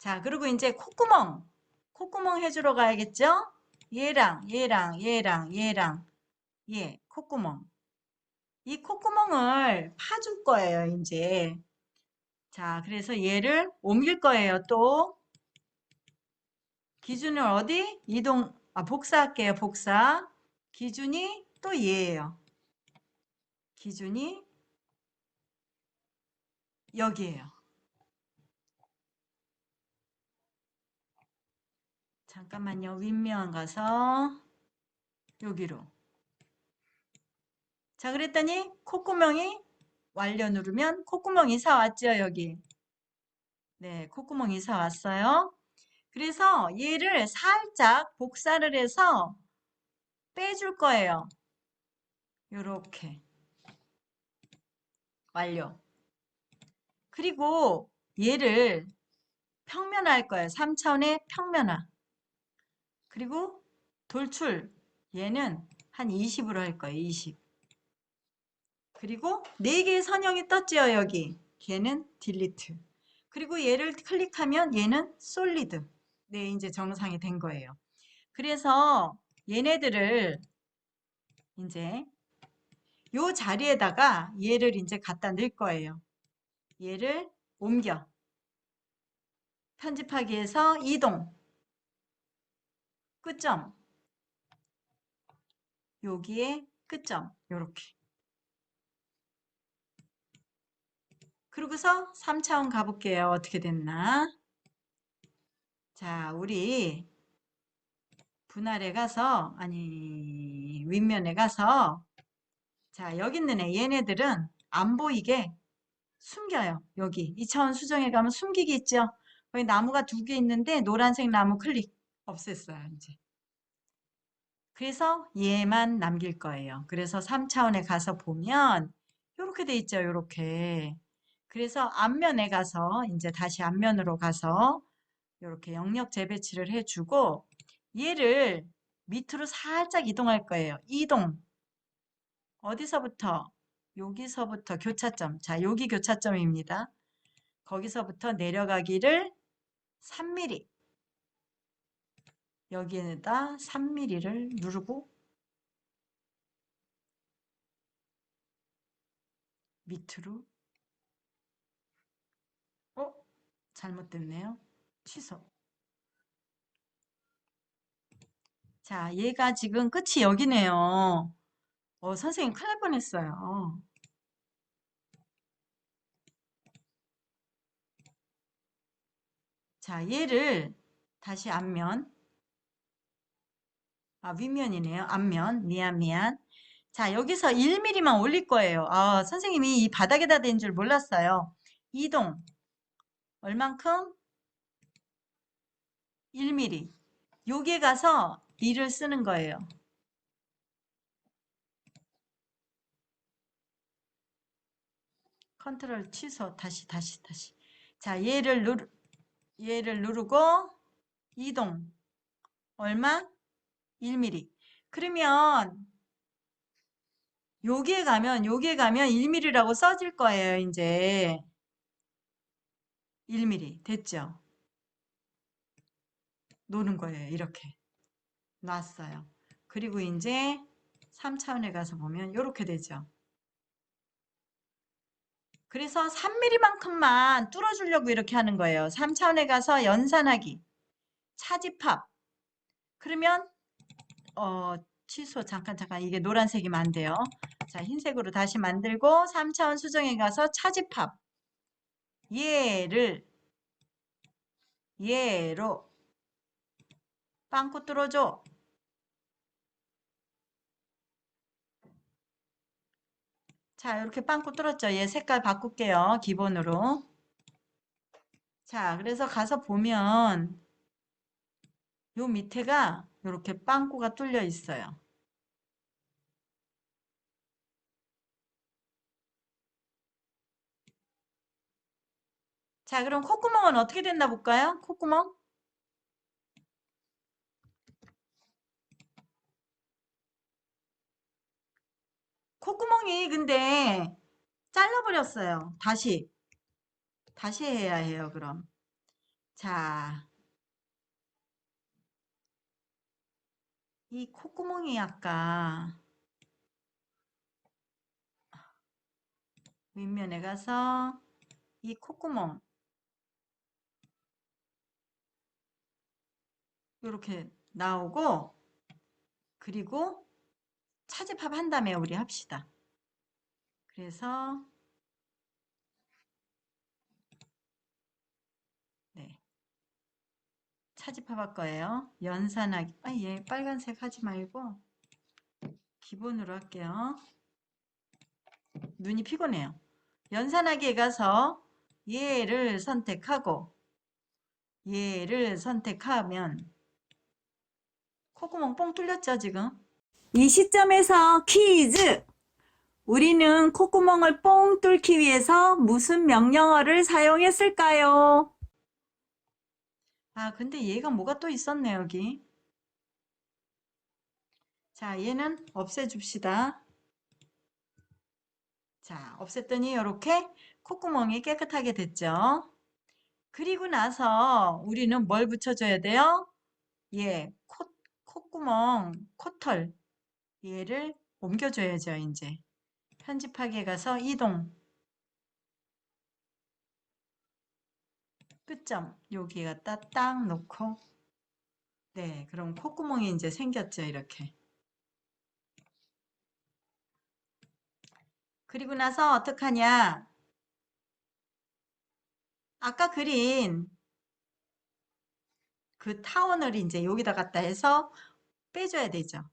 자, 그리고 이제 콧구멍. 콧구멍 해주러 가야겠죠? 얘랑, 얘랑, 얘랑, 얘랑, 얘, 콧구멍. 이 콧구멍을 파줄 거예요, 이제. 자, 그래서 얘를 옮길 거예요, 또. 기준을 어디? 이동, 아, 복사할게요, 복사. 기준이 또 얘예요. 기준이 여기에요. 잠깐만요. 윗면 가서 여기로. 자, 그랬더니 콧구멍이 완료 누르면 콧구멍 이 사 왔죠, 여기. 네, 콧구멍 이 사 왔어요. 그래서 얘를 살짝 복사를 해서 빼줄 거예요. 요렇게. 완료. 그리고 얘를 평면화할 거예요. 3차원의 평면화. 그리고 돌출. 얘는 한 20으로 할 거예요. 20. 그리고 4개의 선형이 떴죠. 여기. 걔는 딜리트. 그리고 얘를 클릭하면 얘는 솔리드. 네, 이제 정상이 된 거예요. 그래서 얘네들을 이제 요 자리에다가 얘를 이제 갖다 넣을 거예요. 얘를 옮겨. 편집하기에서 이동. 끝점. 여기에 끝점. 요렇게. 그러고서 3차원 가볼게요. 어떻게 됐나. 자, 우리 분할에 가서, 아니, 윗면에 가서, 자, 여기 있는 애, 얘네들은 안 보이게 숨겨요. 여기. 2차원 수정에 가면 숨기기 있죠? 거기 나무가 두 개 있는데, 노란색 나무 클릭 없앴어요, 이제. 그래서 얘만 남길 거예요. 그래서 3차원에 가서 보면, 이렇게 돼 있죠, 이렇게. 그래서 앞면에 가서, 이제 다시 앞면으로 가서, 이렇게 영역 재배치를 해주고 얘를 밑으로 살짝 이동할 거예요. 이동. 어디서부터? 여기서부터 교차점. 자, 여기 교차점입니다. 거기서부터 내려가기를 3mm. 여기에다 3mm를 누르고 밑으로 어? 잘못됐네요. 취소. 자, 얘가 지금 끝이 여기네요. 어, 선생님 큰일 날 뻔했어요. 자, 얘를 다시 앞면. 아, 윗면이네요. 앞면. 미안, 미안. 자, 여기서 1mm만 올릴 거예요. 아, 선생님이 이 바닥에다 댄 줄 몰랐어요. 이동. 얼만큼? 1mm. 여기에 가서 리를 쓰는 거예요. 컨트롤 취소 다시 다시 다시 자 얘를 누르 얘를 누르고 이동 얼마 1mm 그러면 여기에 가면 여기에 가면 1mm라고 써질 거예요 이제. 1mm 됐죠? 노는 거예요 이렇게. 놨어요. 그리고 이제 3차원에 가서 보면 이렇게 되죠. 그래서 3mm만큼만 뚫어주려고 이렇게 하는 거예요. 3차원에 가서 연산하기, 차집합. 그러면 어, 취소 잠깐 잠깐 이게 노란색이면 안 돼요. 자 흰색으로 다시 만들고 3차원 수정에 가서 차집합. 얘를 얘로 빵꾸 뚫어줘. 자, 이렇게 빵꾸 뚫었죠? 얘 색깔 바꿀게요. 기본으로. 자, 그래서 가서 보면 요 밑에가 이렇게 빵꾸가 뚫려 있어요. 자, 그럼 콧구멍은 어떻게 됐나 볼까요? 콧구멍? 콧구멍이 근데 잘라버렸어요. 다시. 다시 해야 해요, 그럼. 자, 이 콧구멍이 아까 윗면에 가서 이 콧구멍 이렇게 나오고 그리고 차집합 한 다음에 우리 합시다. 그래서 네 차집합 할 거예요. 연산하기 아 예 빨간색 하지 말고 기본으로 할게요. 눈이 피곤해요. 연산하기에 가서 얘를 선택하고 얘를 선택하면 콧구멍 뻥 뚫렸죠 지금? 이 시점에서 퀴즈! 우리는 콧구멍을 뻥 뚫기 위해서 무슨 명령어를 사용했을까요? 아 근데 얘가 뭐가 또 있었네 여기. 자 얘는 없애줍시다. 자 없앴더니 이렇게 콧구멍이 깨끗하게 됐죠. 그리고 나서 우리는 뭘 붙여줘야 돼요? 예, 콧, 콧구멍, 코털. 얘를 옮겨줘야죠 이제. 편집하기에 가서 이동 끝점 여기 갖다 딱 놓고. 네 그럼 콧구멍이 이제 생겼죠 이렇게. 그리고 나서 어떡하냐? 아까 그린 그 타원을 이제 여기다 갖다 해서 빼줘야 되죠